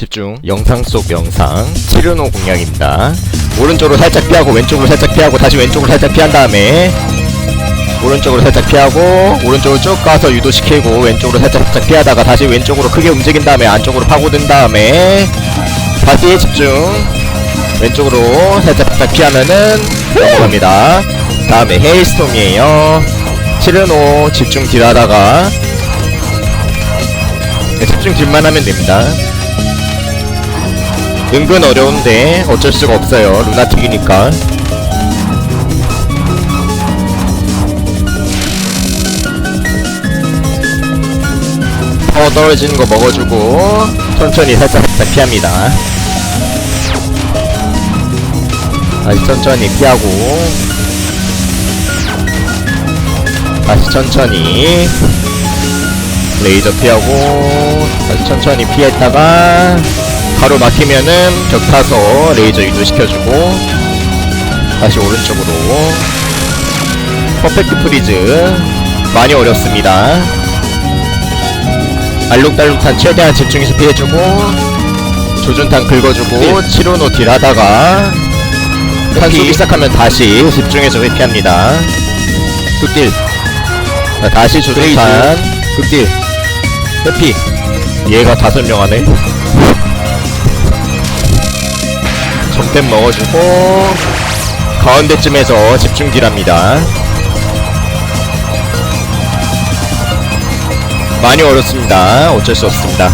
집중. 영상 속 영상. 715 공략입니다. 오른쪽으로 살짝 피하고 왼쪽으로 살짝 피하고 다시 왼쪽으로 살짝 피한 다음에 오른쪽으로 살짝 피하고 오른쪽으로 쭉 가서 유도시키고 왼쪽으로 살짝 살짝 피하다가 다시 왼쪽으로 크게 움직인 다음에 안쪽으로 파고든 다음에 다시 집중. 왼쪽으로 살짝 살짝 피하면은 넘어갑니다. 다음에 헤이스톰이에요. 715 집중 딜하다가 네, 집중 딜만 하면 됩니다 은근 어려운데 어쩔 수가 없어요. 루나틱이니까. 파워 떨어지는 거 먹어주고 천천히 살짝 살짝 피합니다. 다시 천천히 피하고. 다시 천천히 레이저 피하고 다시 천천히 피했다가 가로 막히면은 벽 타서 레이저 유도시켜주고 다시 오른쪽으로. 퍼펙트 프리즈. 많이 어렵습니다. 알록달록한 최대한 집중해서 피해주고 조준탄 긁어주고 7호노 딜 하다가 탄수기 시작하면 다시 집중해서 회피합니다. 굿딜. 자, 다시 조준탄. 굿딜. 회피. 얘가 다섯 명 하네 점템 먹어주고 가운데쯤에서 집중 딜합니다. 많이 어렵습니다. 어쩔 수 없습니다